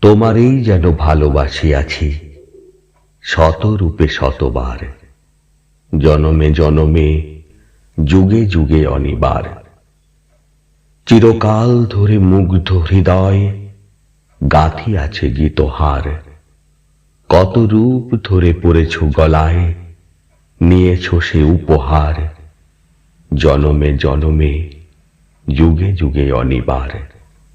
তোমারই যেন ভালোবাসিয়াছি শতরূপে শতবার। জনমে জনমে, যুগে যুগে অনিবার। চিরকাল ধরে মুগ্ধ হৃদয় গাঁথি আছে গীতহার। কত রূপ ধরে পড়েছ গলায়, নিয়েছ সে উপহার। জনমে জনমে, যুগে যুগে অনিবার।